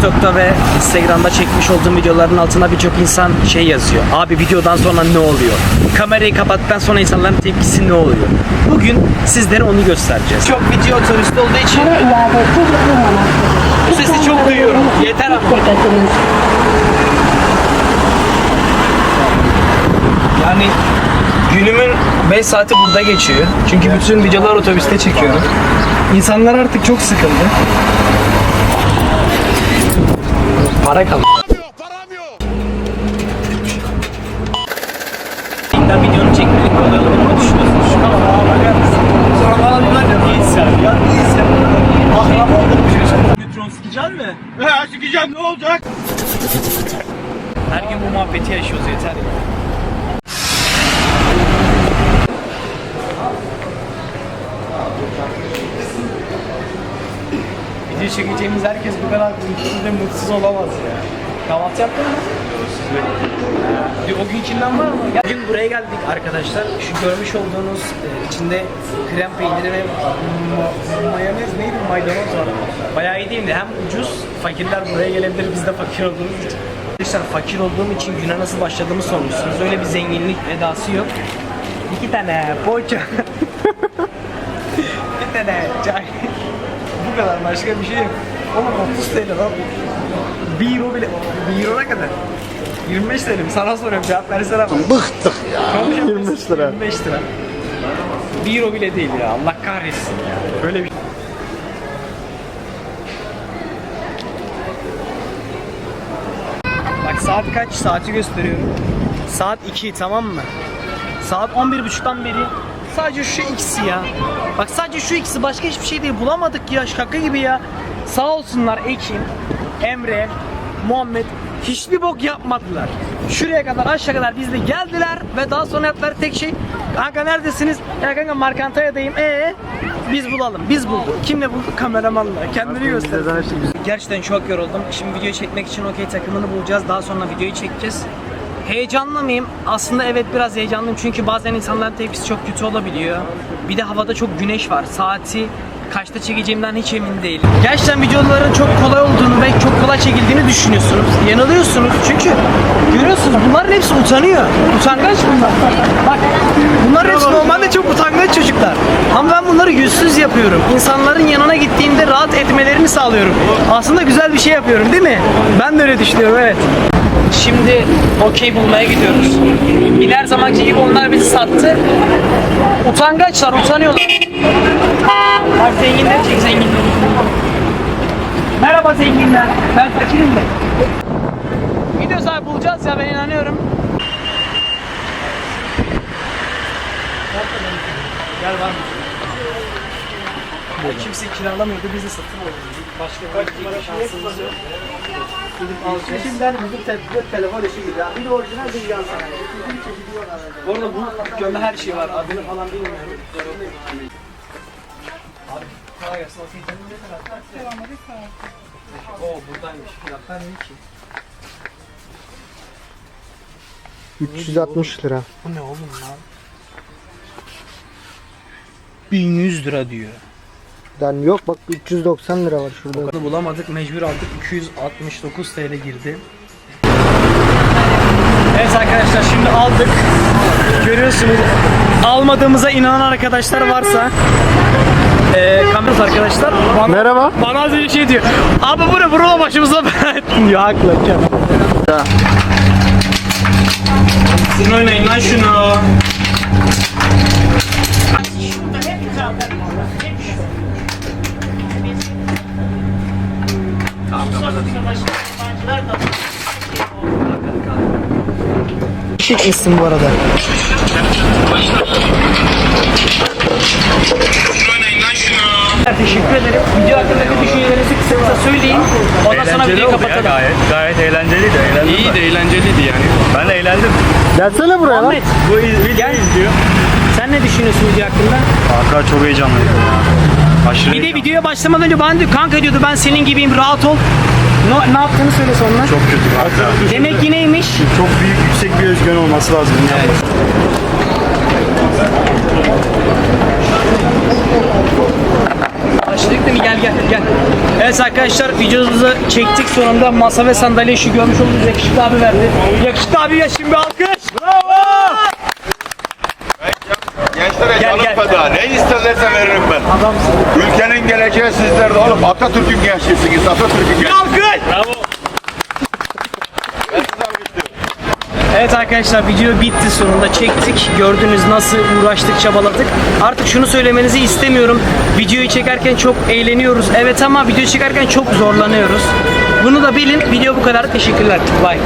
TikTok'ta ve Instagram'da çekmiş olduğum videoların altına birçok insan şey yazıyor. Abi videodan sonra ne oluyor? Kamerayı kapattıktan sonra insanların tepkisi ne oluyor? Bugün sizlere onu göstereceğiz. Çok video turist olduğu için. Bu sesi çok duyuyorum. Yeter ama. Yani günümün 5 saati burada geçiyor. Çünkü bütün videolar otobüste çekiyorum. İnsanlar artık çok sıkıldı. Para kaldı. Ben videonu çekmeyi kolay olur mu düşünüyorsunuz? Şuna bak abi bakar mısın? Sonra bana diyorlar ya değilsen ya değilsen. Ahram olduk bir şey. Metron sikeceksin mi? He sikeceğim ne olacak? Her gün bu muhabbeti yaşıyoruz yeter ya. Video çekeceğimiz herkes bu kadar mutsuz ve mutsuz olamaz ya. Kahvaltı yaptın mı? Bir o günkinden var mı? Bugün buraya geldik arkadaşlar. Şu görmüş olduğunuz e, içinde krem peyniri ve ma- mayonez neydi? Maydanoz var. Bayağı iyi değil mi? Hem ucuz, fakirler buraya gelebilir biz de fakir olduğumuz için. Arkadaşlar fakir olduğum için güne nasıl başladığımı sormuşsunuz. Öyle bir zenginlik edası yok. İki tane poğaça. bir tane çay. Bu kadar başka bir şey yok. Oğlum 30 TL lan. 1 euro bile. 1 euro ne kadar? 25 TL mi? Sana soruyorum cevap versene bana. Bıktık ya. 25 lira. 25 lira. 1 euro bile değil ya. Allah kahretsin ya. Böyle bir. Bak saat kaç? Saati gösteriyorum. Saat 2 tamam mı? Saat 11.30'dan beri sadece şu ikisi ya. Bak sadece şu ikisi başka hiçbir şey değil. Bulamadık ya şaka gibi ya. Sağ olsunlar Ekin, Emre, Muhammed hiçbir bok yapmadılar. Şuraya kadar aşağı kadar bizle geldiler ve daha sonra yaptılar tek şey kanka neredesiniz? Ya kanka Markantaya'dayım. Ee biz bulalım. Biz bulduk. Kimle bulduk? Kameramanla. Kendini göster. Gerçekten çok yoruldum. Şimdi video çekmek için okey takımını bulacağız. Daha sonra videoyu çekeceğiz. Heyecanlı mıyım? Aslında evet biraz heyecanlıyım çünkü bazen insanların tepkisi çok kötü olabiliyor. Bir de havada çok güneş var. Saati kaçta çekeceğimden hiç emin değilim. Gerçekten videoların çok kolay olduğunu ve çok kolay çekildiğini düşünüyorsunuz. Yanılıyorsunuz çünkü görüyorsunuz bunların hepsi utanıyor. Utangaç bunlar. Bak bunlar hepsi normalde çok utangaç çocuklar. Ama ben bunları yüzsüz yapıyorum. İnsanların yanına gittiğimde rahat etmelerini sağlıyorum. Aslında güzel bir şey yapıyorum değil mi? Ben de öyle düşünüyorum evet. Şimdi okey bulmaya gidiyoruz. Yine her zamanki gibi onlar bizi sattı. Utangaçlar, utanıyorlar. Bak zenginleri çek zenginleri. Merhaba zenginler. Ben fakirim de. Video sahibi bulacağız ya ben inanıyorum. Gel var mı? Kimse kiralamıyordu, biz de satın alıyorduk. Başka bir şansımız yok. Gidip. Şimdiden bizim te- telefon işi gibi. Bir de orijinal bir yan sanayi. Bu arada bu dükkanda her şey var. Adını falan bilmiyorum. Abi kolay gelsin. Canım ne kadar? Oo buradaymış. Fiyatlar ne ki? 360 lira. Bu ne oğlum lan? 1100 lira diyor. Yani yok bak 390 lira var şurada. Bunu bulamadık mecbur aldık 269 TL girdi. Evet arkadaşlar şimdi aldık. Görüyorsunuz almadığımıza inanan arkadaşlar varsa eee kamerası arkadaşlar bana, Merhaba. bana az önce şey diyor. Abi bu ne burada başımıza ettin diyor haklı. Sizin oynayın lan şunu. Şık isim bu arada. Teşekkür ederim. Video hakkındaki düşüncelerinizi kısa kısa söyleyin. Ondan sonra Eğlenceli videoyu oldu ya kapatalım. gayet. Gayet eğlenceliydi. Eğlendim İyi ben. de eğlenceliydi yani. Ben de eğlendim. Gelsene buraya lan. Ahmet Bu videoyu Gel. izliyor. sen ne düşünüyorsun video hakkında? Kanka çok heyecanlıydım ya. Aşırı Bir de heyecanlı. videoya başlamadan önce bana diyor kanka diyordu ben senin gibiyim rahat ol. Ne, ne yaptığını söyle sonra. Çok kötü kanka. Demek ki neymiş? Çok büyük yüksek bir özgüven olması lazım. bunu yapmak. başladık değil mi? Gel gel gel. Evet arkadaşlar videomuzu çektik sonunda masa ve sandalye şu görmüş olduğunuz yakışıklı abi verdi. Yakışıklı abi ya şimdi alkış. Bravo. Gençlere Gel, canım gel. feda. Ne isterlerse veririm ben. Adamsın. Ülkenin geleceği sizlerde oğlum. Atatürk'ün gençliğisiniz. Atatürk'ün gençliği. alkış. Evet arkadaşlar video bitti sonunda çektik. Gördünüz nasıl uğraştık çabaladık. Artık şunu söylemenizi istemiyorum. Videoyu çekerken çok eğleniyoruz. Evet ama video çekerken çok zorlanıyoruz. Bunu da bilin. Video bu kadar. Teşekkürler. Bye.